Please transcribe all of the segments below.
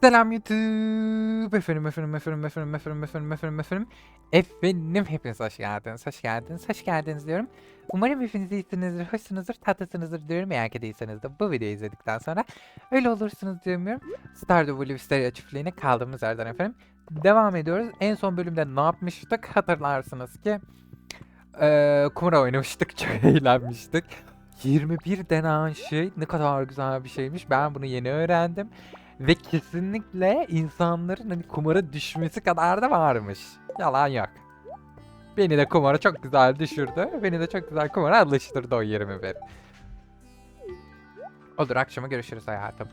Selam YouTube. Efendim, efendim, efendim, efendim, efendim, efendim, efendim, efendim. Efendim, hepiniz hoş geldiniz, hoş geldiniz, hoş geldiniz diyorum. Umarım hepiniz iyisinizdir, hoşsunuzdur, tatlısınızdır diyorum. Eğer ki değilseniz de bu videoyu izledikten sonra öyle olursunuz diyorum. Stardew Valley Wisteria çiftliğine kaldığımız yerden efendim. Devam ediyoruz. En son bölümde ne yapmıştık hatırlarsınız ki eee kumra oynamıştık, çok eğlenmiştik. 21 denen şey ne kadar güzel bir şeymiş. Ben bunu yeni öğrendim. Ve kesinlikle insanların hani kumara düşmesi kadar da varmış. Yalan yok. Beni de kumara çok güzel düşürdü. Beni de çok güzel kumara alıştırdı o 21. Olur akşama görüşürüz hayatım.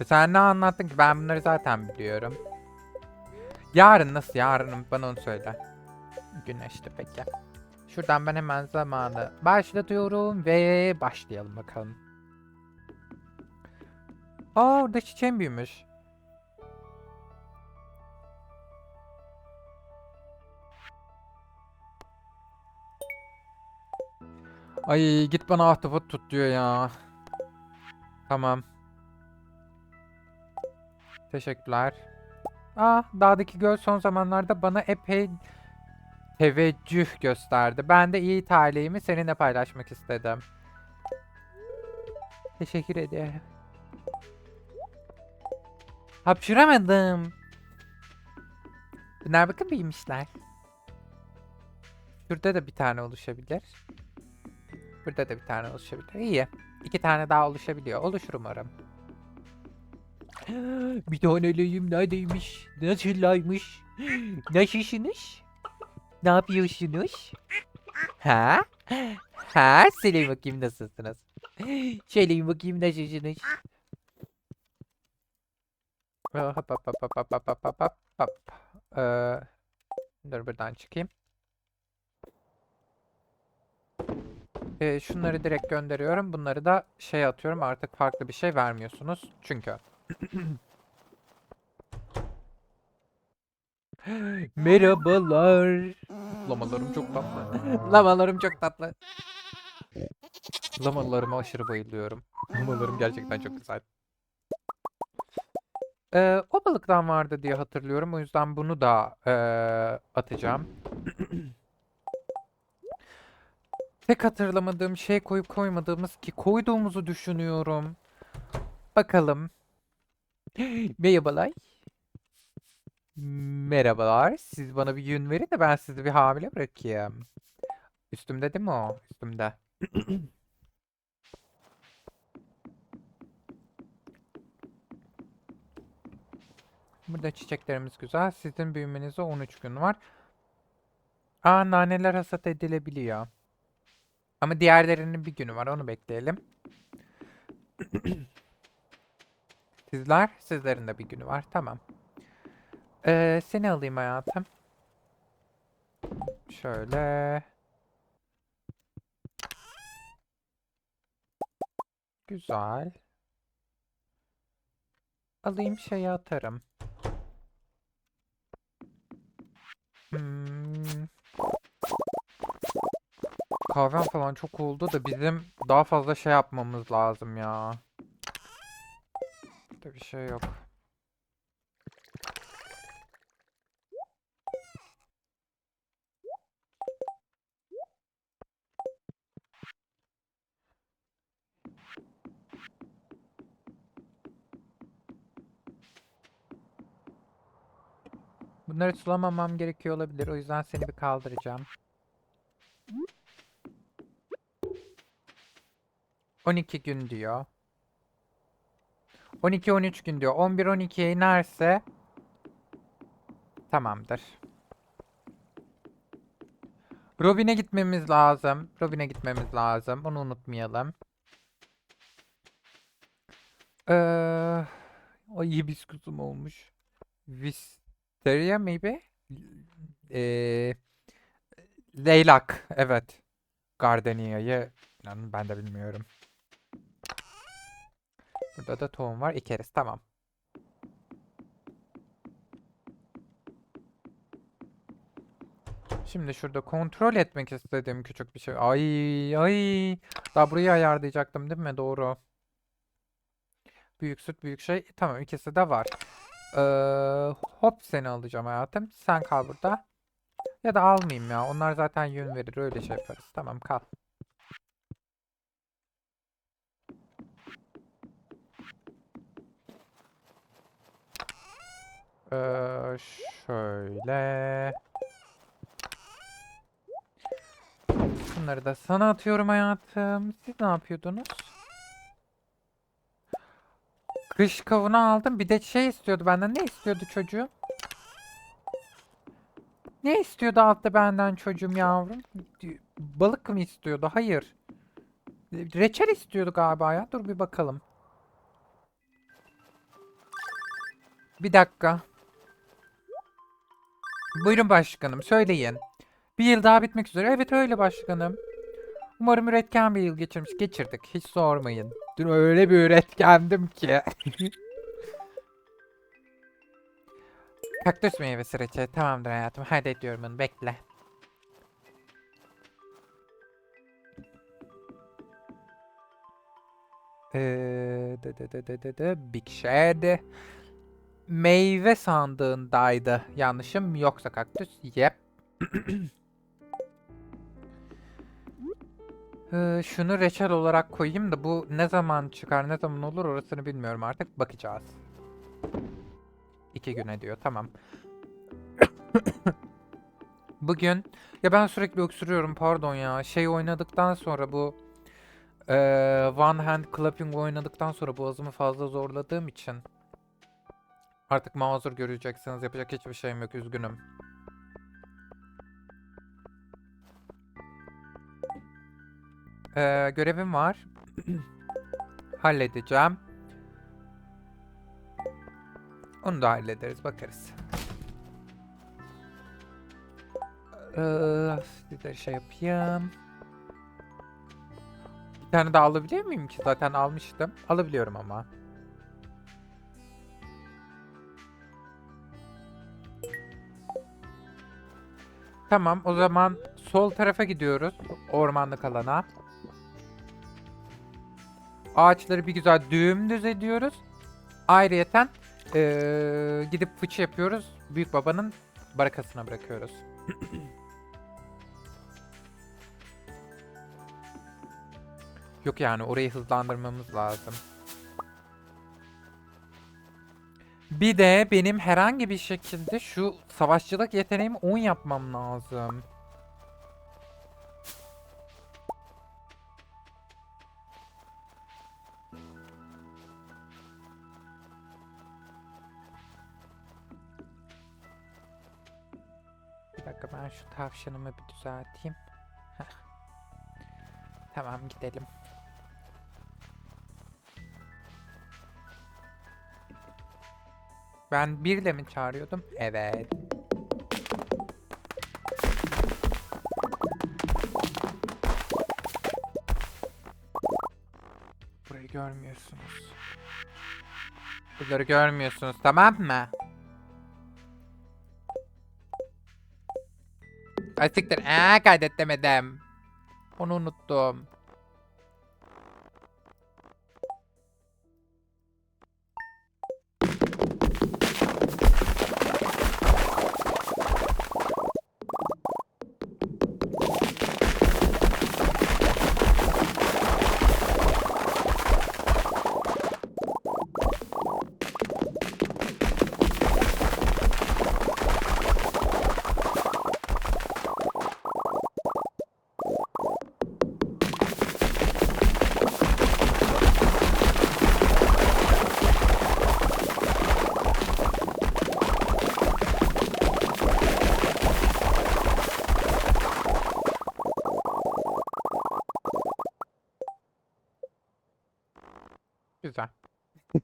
E sen ne anlattın ki? Ben bunları zaten biliyorum. Yarın nasıl? Yarın bana onu söyle. Güneşli peki. Şuradan ben hemen zamanı başlatıyorum ve başlayalım bakalım. Aa orada çiçeğim büyümüş. Ay git bana ahtapot tut diyor ya. Tamam. Teşekkürler. Aa, dağdaki göl son zamanlarda bana epey teveccüh gösterdi. Ben de iyi talihimi seninle paylaşmak istedim. Teşekkür ederim. Hapşıramadım. Bunlar bakın büyümüşler. Şurada da bir tane oluşabilir. Burada da bir tane oluşabilir. İyi. İki tane daha oluşabiliyor. Oluşur umarım. Bir taneleyim neredeymiş? Nasıllaymış? Nasılsınız? Ne yapıyorsunuz? Ha? Ha? Söyleyin bakayım nasılsınız? Söyleyin bakayım nasılsınız? Hop hop hop hop hop hop hop hop hop. Ee, dur buradan çıkayım. Ee, şunları direkt gönderiyorum. Bunları da şey atıyorum. Artık farklı bir şey vermiyorsunuz. Çünkü. Merhabalar. Lamalarım çok tatlı. Lamalarım çok tatlı. Lamalarıma aşırı bayılıyorum. Lamalarım gerçekten çok güzel. Ee, o balıktan vardı diye hatırlıyorum. O yüzden bunu da ee, atacağım. Tek hatırlamadığım şey koyup koymadığımız ki koyduğumuzu düşünüyorum. Bakalım. Merhabalar. Merhabalar. Siz bana bir yün verin de ben sizi bir hamile bırakayım. Üstümde değil mi o? Üstümde. Burada çiçeklerimiz güzel. Sizin büyümenize 13 gün var. Aa naneler hasat edilebiliyor. Ama diğerlerinin bir günü var. Onu bekleyelim. Sizler? Sizlerin de bir günü var. Tamam. Ee, seni alayım hayatım. Şöyle. Güzel. Alayım şeyi atarım. Hmm. Kahvem falan çok oldu da bizim daha fazla şey yapmamız lazım ya. Burada bir şey yok. Bunları sulamamam gerekiyor olabilir. O yüzden seni bir kaldıracağım. 12 gün diyor. 12-13 gün diyor. 11-12'ye inerse tamamdır. Robin'e gitmemiz lazım. Robin'e gitmemiz lazım. Onu unutmayalım. Ee, o iyi biskutum olmuş. Wisteria maybe? Ee, Leylak. Evet. Gardenia'yı ben de bilmiyorum. Burada da tohum var. ekeriz. Tamam. Şimdi şurada kontrol etmek istediğim küçük bir şey. Ay ay. Daha burayı ayarlayacaktım değil mi? Doğru. Büyük süt büyük şey. Tamam ikisi de var. Ee, hop seni alacağım hayatım. Sen kal burada. Ya da almayayım ya. Onlar zaten yön verir. Öyle şey yaparız. Tamam kal. Ee, şöyle. Bunları da sana atıyorum hayatım. Siz ne yapıyordunuz? Kış kavunu aldım. Bir de şey istiyordu benden. Ne istiyordu çocuğum? Ne istiyordu altta benden çocuğum yavrum? Balık mı istiyordu? Hayır. Reçel istiyordu galiba ya. Dur bir bakalım. Bir dakika. Buyurun başkanım, söyleyin. Bir yıl daha bitmek üzere. Evet öyle başkanım. Umarım üretken bir yıl geçirmiş. Geçirdik. Hiç sormayın. Dün öyle bir üretkendim ki. Kaktüs meyvesi reçeli. Tamamdır hayatım. Hadi ediyorum onu. Bekle. Ee, de de de de de de Big Shed. Meyve sandığındaydı. Yanlışım yoksa kaktüs. Yep. Ee, şunu reçel olarak koyayım da bu ne zaman çıkar ne zaman olur orasını bilmiyorum artık. Bakacağız. İki güne diyor. Tamam. Bugün ya ben sürekli öksürüyorum pardon ya. Şey oynadıktan sonra bu eee, One Hand Clapping oynadıktan sonra boğazımı fazla zorladığım için artık mazur göreceksiniz. Yapacak hiçbir şeyim yok. Üzgünüm. Eee, görevim var. Halledeceğim. Onu da hallederiz. Bakarız. De şey yapayım. Bir tane daha alabiliyor muyum ki? Zaten almıştım. Alabiliyorum ama. Tamam, o zaman sol tarafa gidiyoruz. Ormanlık alana. Ağaçları bir güzel dümdüz ediyoruz. Ayrıyeten eee, gidip fıçı yapıyoruz. Büyük babanın barakasına bırakıyoruz. Yok yani orayı hızlandırmamız lazım. Bir de benim herhangi bir şekilde şu savaşçılık yeteneğimi 10 yapmam lazım. Bir dakika ben şu tavşanımı bir düzelteyim. Heh. Tamam gidelim. Ben birle mi çağırıyordum? Evet. Burayı görmüyorsunuz. Bunları görmüyorsunuz tamam mı? Ay siktir. Aa kaydet demedim. Onu unuttum.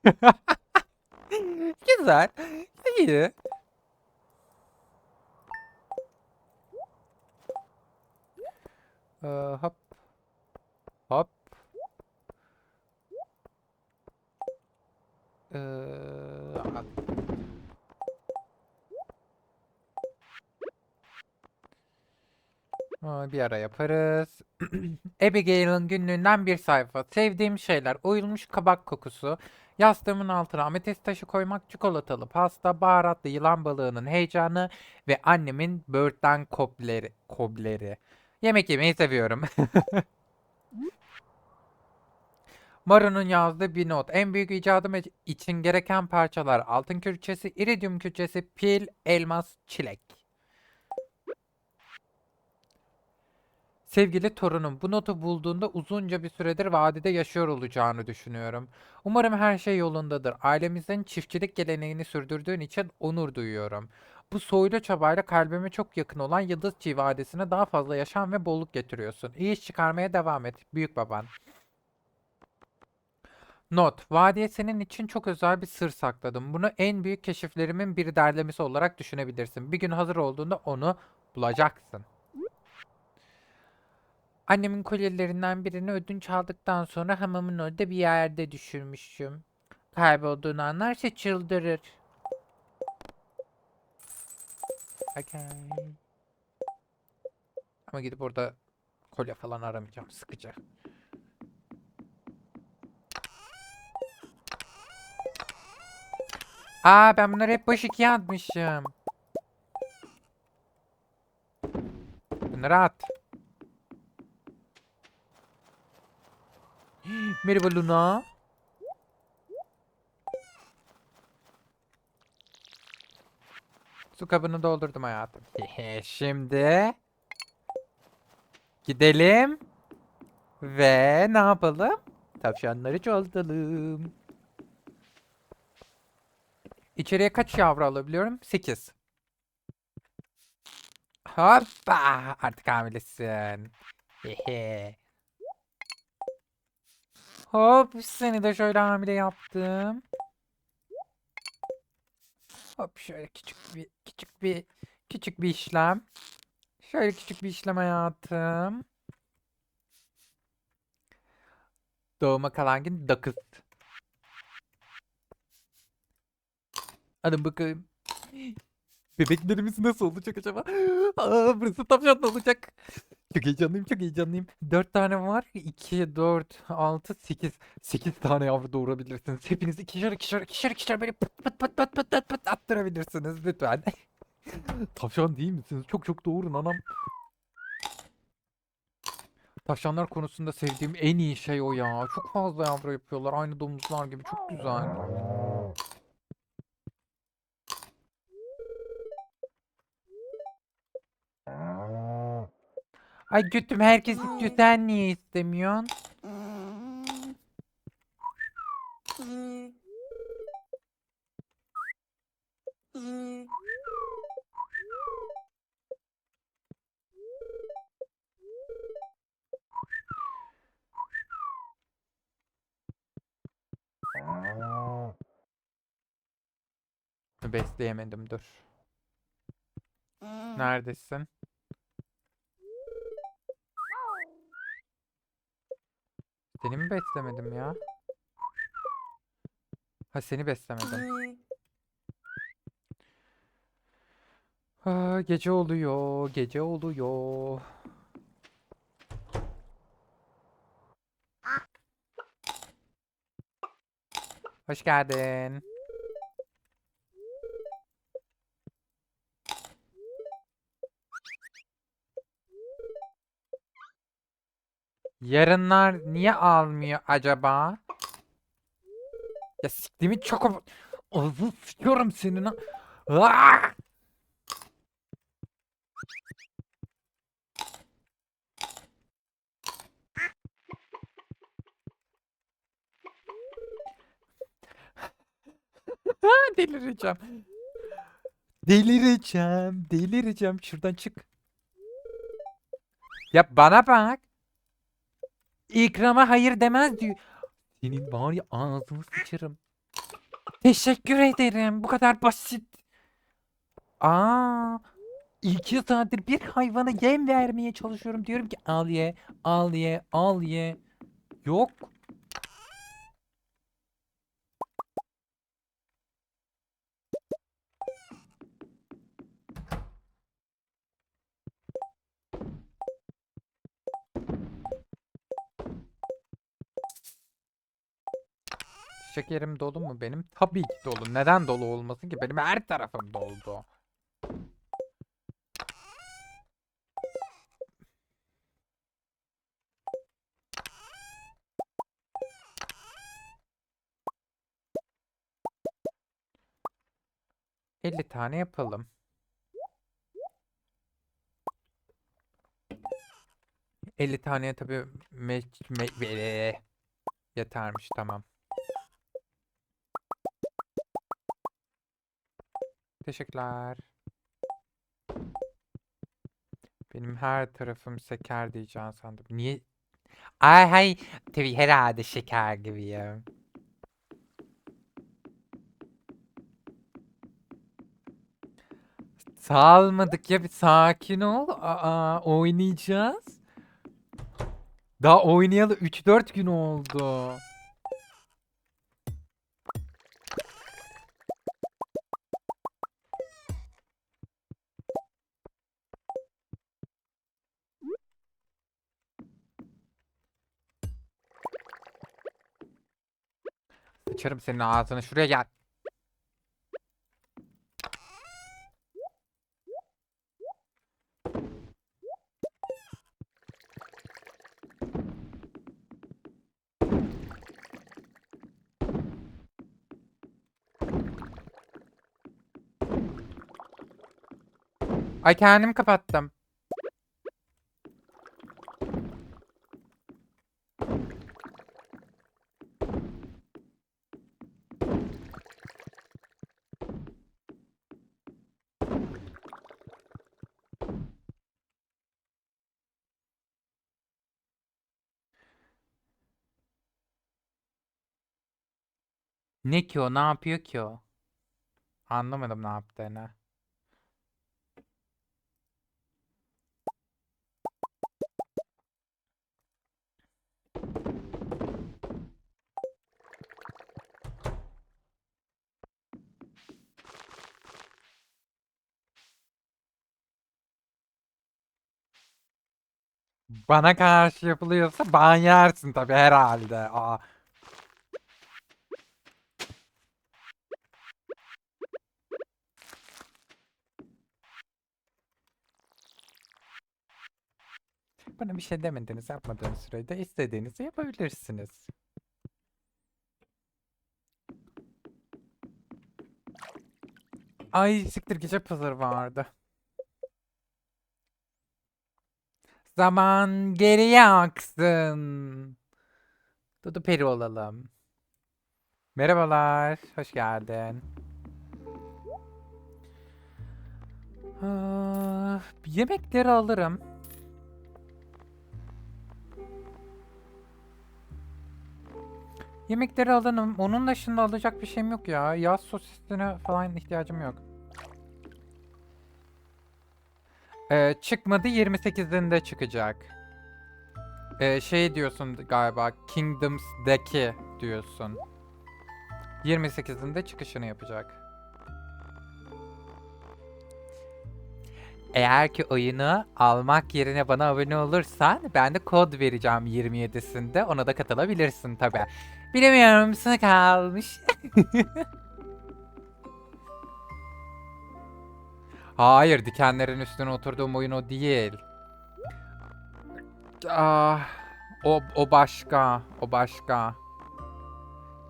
Güzel. İyi. Ee, hop. Hop. Ee, al. Aa, Bir ara yaparız. Abigail'ın günlüğünden bir sayfa. Sevdiğim şeyler. Oyulmuş kabak kokusu. Yastığımın altına ametist taşı koymak, çikolatalı pasta, baharatlı yılan balığının heyecanı ve annemin böğürtlen kobleri. Kobleri. Yemek yemeyi seviyorum. Maru'nun yazdığı bir not. En büyük icadım için gereken parçalar. Altın külçesi, iridium külçesi, pil, elmas, çilek. Sevgili torunum, bu notu bulduğunda uzunca bir süredir vadide yaşıyor olacağını düşünüyorum. Umarım her şey yolundadır. Ailemizin çiftçilik geleneğini sürdürdüğün için onur duyuyorum. Bu soylu çabayla kalbime çok yakın olan Yıldızçı Vadisi'ne daha fazla yaşam ve bolluk getiriyorsun. İyi iş çıkarmaya devam et, büyük baban. Not, vadiye senin için çok özel bir sır sakladım. Bunu en büyük keşiflerimin bir derlemesi olarak düşünebilirsin. Bir gün hazır olduğunda onu bulacaksın. Annemin kolyelerinden birini ödünç aldıktan sonra hamamın orada bir yerde düşürmüşüm. Kaybolduğunu anlarsa çıldırır. Okay. Ama gidip orada kolye falan aramayacağım. Sıkıcı. Aa ben bunları hep boş ikiye atmışım. Bunları at. Merhaba Luna. Su kabını doldurdum hayatım. Şimdi gidelim ve ne yapalım? Tavşanları çoğaltalım. İçeriye kaç yavru alabiliyorum? 8. Hoppa! Artık hamilesin. Hehe. Hop seni de şöyle hamile yaptım. Hop şöyle küçük bir küçük bir küçük bir işlem. Şöyle küçük bir işlem hayatım. Doğuma kalan gün 9. Hadi bakalım. Bebeklerimiz nasıl olacak acaba? Aa, burası tavşan olacak. Çok heyecanlıyım, çok heyecanlıyım. 4 tane var. 2, 4, 6, 8. 8 tane yavru doğurabilirsiniz. Hepiniz ikişer ikişer ikişer ikişer böyle pıt pıt pıt pıt pıt pıt pıt attırabilirsiniz lütfen. Tavşan değil misiniz? Çok çok doğurun anam. Tavşanlar konusunda sevdiğim en iyi şey o ya. Çok fazla yavru yapıyorlar. Aynı domuzlar gibi. Çok güzel. Ay götüm herkes istiyor. Sen niye istemiyorsun? Besleyemedim dur. Neredesin? Seni mi beslemedim ya? Ha seni beslemedim. Ha, gece oluyor, gece oluyor. Hoş geldin. Yarınlar niye almıyor acaba? Ya siktimi çok... Ağzını sıçıyorum senin ha. Aa! delireceğim. Delireceğim, delireceğim. Şuradan çık. Ya bana bak. İkrama hayır demez diyor. Senin var ya ağzını sıçarım. Teşekkür ederim. Bu kadar basit. Aa, iki saattir bir hayvana yem vermeye çalışıyorum. Diyorum ki al ye, al ye, al ye. Yok. Şekerim dolu mu benim? Tabii ki dolu. Neden dolu olmasın ki? Benim her tarafım doldu. Elli tane yapalım. 50 taneye tabii me me- yetermiş tamam. Teşekkürler. Benim her tarafım şeker diyeceğim sandım. Niye? Ay hay tabii herhalde şeker gibiyim. Salmadık ya bir sakin ol. Aa, oynayacağız. Daha oynayalı 3-4 gün oldu. Sıçarım senin ağzına şuraya gel. Ay kendim kapattım. Ne ki o? Ne yapıyor ki o? Anlamadım ne yaptığını. Bana karşı yapılıyorsa ban yersin tabii herhalde. Aa. Bana bir şey demediniz, yapmadığınız sürede istediğinizi yapabilirsiniz. Ay siktir gece pazarı vardı. Zaman geriye aksın. Dudu peri olalım. Merhabalar, hoş geldin. Ah, yemekleri alırım. Yemekleri alırım. Onun dışında alacak bir şeyim yok ya. Yağ sosisine falan ihtiyacım yok. Ee, çıkmadı 28'inde çıkacak. Ee, şey diyorsun galiba Kingdoms'daki diyorsun. 28'inde çıkışını yapacak. Eğer ki oyunu almak yerine bana abone olursan ben de kod vereceğim 27'sinde. Ona da katılabilirsin tabi. Bilemiyorum sana kalmış. Hayır dikenlerin üstüne oturduğum oyun o değil. Ah, o, o başka. O başka.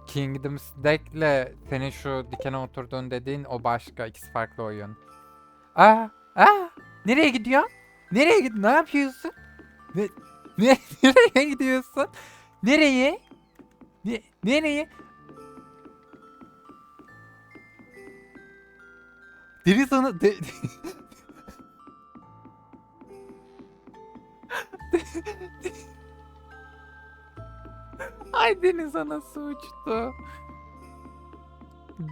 Kingdoms Deck'le senin şu dikene oturduğun dediğin o başka. İkisi farklı oyun. Aa, aa, nereye gidiyor? Nereye gid? Ne yapıyorsun? Ne, ne, nereye gidiyorsun? Nereye? Ne, nereye? Deniz ana... De, Ay deniz anası uçtu.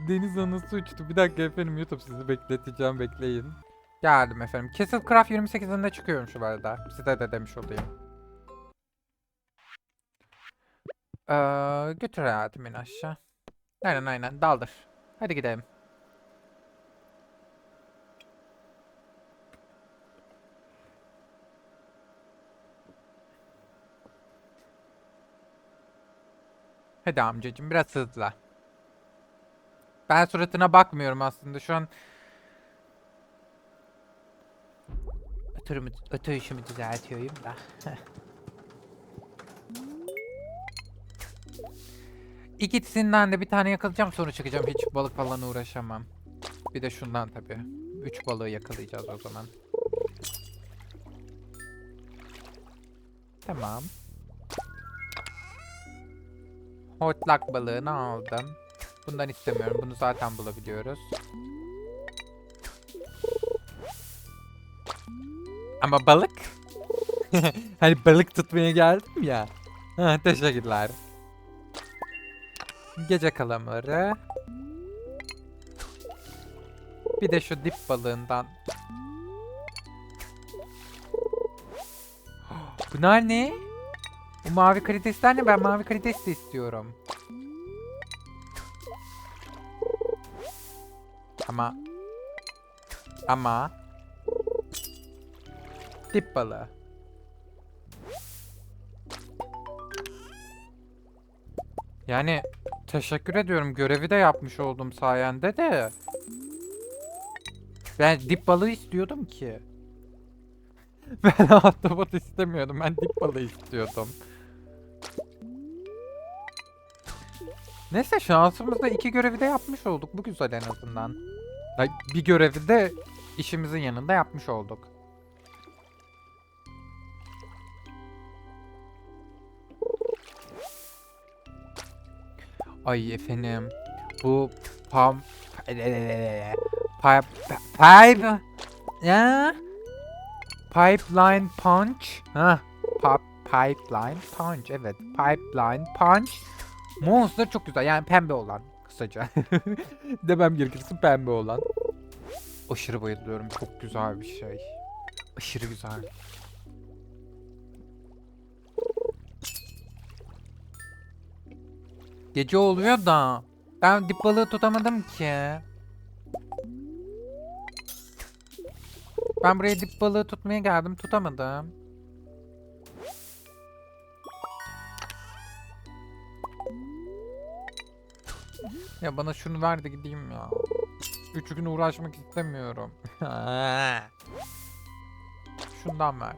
Deniz anası uçtu. Bir dakika efendim YouTube sizi bekleteceğim bekleyin. Geldim efendim. Castle Craft 28'inde çıkıyorum şu arada. Size de demiş olayım. Ee, götür hayatım beni aşağı. Aynen aynen daldır. Hadi gidelim. Hadi amcacığım biraz hızla. Ben suratına bakmıyorum aslında şu an. Oturumu, oturuşumu düzeltiyorum da. İkisinden de bir tane yakalayacağım sonra çıkacağım. Hiç balık falan uğraşamam. Bir de şundan tabii. Üç balığı yakalayacağız o zaman. Tamam. Hortlak balığını aldım. Bundan istemiyorum. Bunu zaten bulabiliyoruz. Ama balık? hani balık tutmaya geldim ya. Teşekkürler. Gece kalamarı. Bir de şu dip balığından. Bunlar ne? Bu mavi karidesler ne? Ben mavi karides de istiyorum. Ama ama dip balığı. Yani teşekkür ediyorum. Görevi de yapmış oldum sayende de. Ben dip balığı istiyordum ki. Ben ahtapot istemiyordum. Ben dip balığı istiyordum. Neyse şansımızda iki görevi de yapmış olduk. Bu güzel en azından. Bir görevi de işimizin yanında yapmış olduk. Ay efendim. Bu pam pipe pipe ya? Pipeline punch. Ha pop pipeline punch evet. Pipeline punch. Monster çok güzel. Yani pembe olan kısaca. Demem gerekirse pembe olan. Aşırı bayılıyorum. Çok güzel bir şey. Aşırı güzel Gece oluyor da ben dip balığı tutamadım ki. Ben buraya dip balığı tutmaya geldim tutamadım. Ya bana şunu ver de gideyim ya. Üç gün uğraşmak istemiyorum. Şundan ver.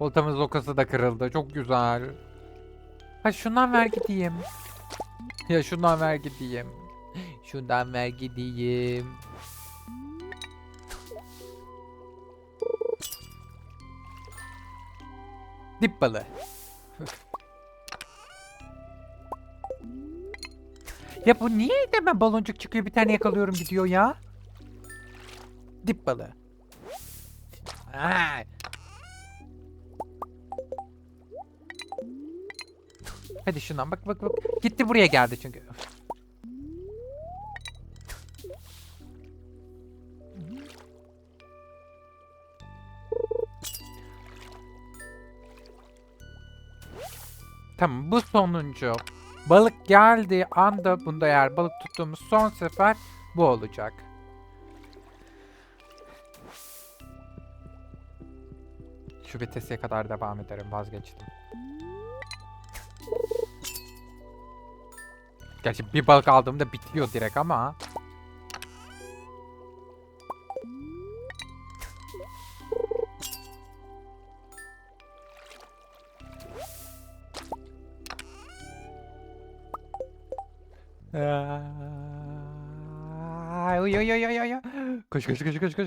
Oltamın zokası da kırıldı. Çok güzel. Ha şundan ver gideyim. Ya şundan ver gideyim. Şundan ver gideyim. Dip balığı. ya bu niye hemen baloncuk çıkıyor bir tane yakalıyorum gidiyor ya? Dip balığı. Aa, Hadi şundan bak bak bak. Gitti buraya geldi çünkü. Tamam bu sonuncu. Balık geldiği anda bunda eğer balık tuttuğumuz son sefer bu olacak. Şu vitese kadar devam ederim vazgeçtim. Gerçi bir balık aldığımda bitiyor direkt ama. Ay, Oy oy oy oy oy. Koş koş koş koş koş koş.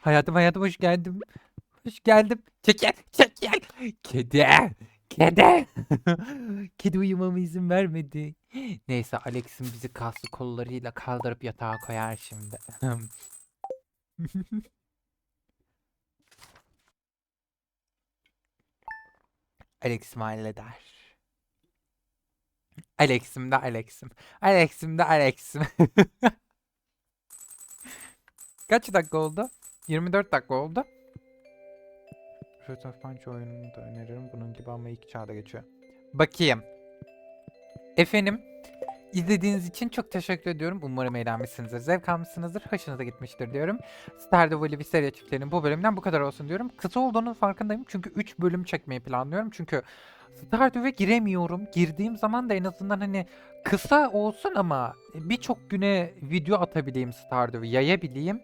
Hayatım hayatım hoş geldim. Hoş geldim. Çekil çekil. Kedi. Kedi. Kedi uyumama izin vermedi. Neyse Alex'in bizi kaslı kollarıyla kaldırıp yatağa koyar şimdi. Alex'im halleder. Alex'im de Alex'im. Alex'im de Alex'im. Kaç dakika oldu? 24 dakika oldu. Street of Punch oyununu da öneririm. Bunun gibi ama ilk çağda geçiyor. Bakayım. Efendim, izlediğiniz için çok teşekkür ediyorum. Umarım eğlenmişsinizdir, zevk almışsınızdır, hoşunuza gitmiştir diyorum. Stardew Valley bir seri çiftlerinin bu bölümden bu kadar olsun diyorum. Kısa olduğunun farkındayım çünkü 3 bölüm çekmeyi planlıyorum. Çünkü Stardew'e giremiyorum. Girdiğim zaman da en azından hani kısa olsun ama birçok güne video atabileyim Stardew'u yayabileyim.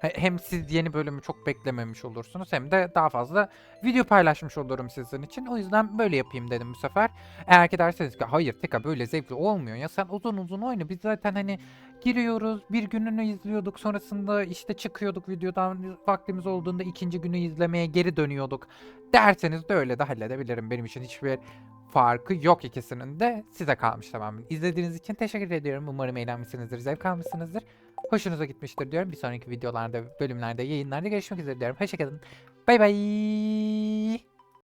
He- Hem siz yeni bölümü çok beklememiş olursunuz hem de daha fazla video paylaşmış olurum sizin için. O yüzden böyle yapayım dedim bu sefer. Eğer ki derseniz ki hayır Tika böyle zevkli olmuyor ya sen uzun uzun oyna. Biz zaten hani giriyoruz bir gününü izliyorduk sonrasında işte çıkıyorduk videodan vaktimiz olduğunda ikinci günü izlemeye geri dönüyorduk derseniz de öyle de halledebilirim. Benim için hiçbir farkı yok ikisinin de size kalmış tamamen. İzlediğiniz için teşekkür ediyorum. Umarım eğlenmişsinizdir, zevk almışsınızdır. Hoşunuza gitmiştir diyorum. Bir sonraki videolarda, bölümlerde, yayınlarda görüşmek üzere diyorum. Hoşçakalın. Bay bay.